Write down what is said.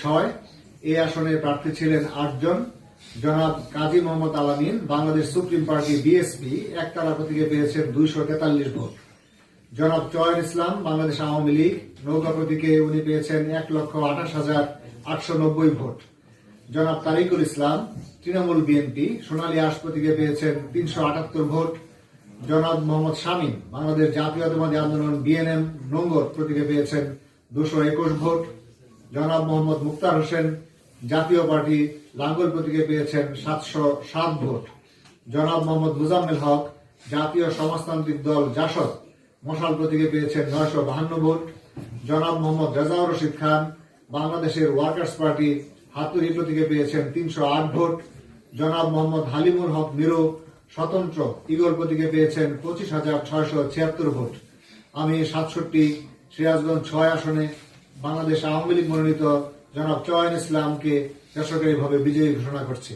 ছয়, এই আসনে প্রার্থী ছিলেন আটজন। জনাব কাজী মোহাম্মদ আলামিন, বাংলাদেশ সুপ্রিম পার্টি বিএসপি, একতলা প্রতীকে পেয়েছেন দুইশো তেতাল্লিশ ভোট। জনাব চয়ন ইসলাম, বাংলাদেশ আওয়ামী লীগ, নৌকা প্রতীকে উনি পেয়েছেন এক লক্ষ আঠাশ হাজার আটশো নব্বই ভোট। জনাব তারিকুল ইসলাম, তৃণমূল বিএনপি, সোনালী আশ প্রতীকে পেয়েছেন তিনশো আটাত্তর ভোট। জনাব মোহাম্মদ শামীম, বাংলাদেশ জাতীয়তাবাদী আন্দোলন বিএনএম, নোঙ্গর প্রতীকে পেয়েছেন দুশো একুশ ভোট। জনাব মোহাম্মদ মুক্তার হোসেন, জাতীয় পার্টি লাঙ্গল প্রতীকে পেয়েছেন সাতশো সাত ভোট। জনাব মোহাম্মদ মুজাম্মেল হক, জাতীয় সমাজতান্ত্রিক দল জাসদ, মশাল প্রতীকে পেয়েছেন নয়শো বাহান্ন ভোট। জনাব মোহাম্মদ রেজাউর রশিদ খান, বাংলাদেশের ওয়ার্কার্স পার্টি হাতুরি প্রতীকে পেয়েছেন তিনশো আট ভোট। জনাব মোহাম্মদ হালিমুর হক নিরো, স্বতন্ত্র ইগল প্রতীকে পেয়েছেন পঁচিশ হাজার ছয়শো ছিয়াত্তর ভোট। আমি সাতষট্টি সিরাজগঞ্জ ছয় আসনে বাংলাদেশ আওয়ামী লীগ মনোনীত জনাব চয়ন ইসলামকে বেসরকারিভাবে বিজয়ী ঘোষণা করছি।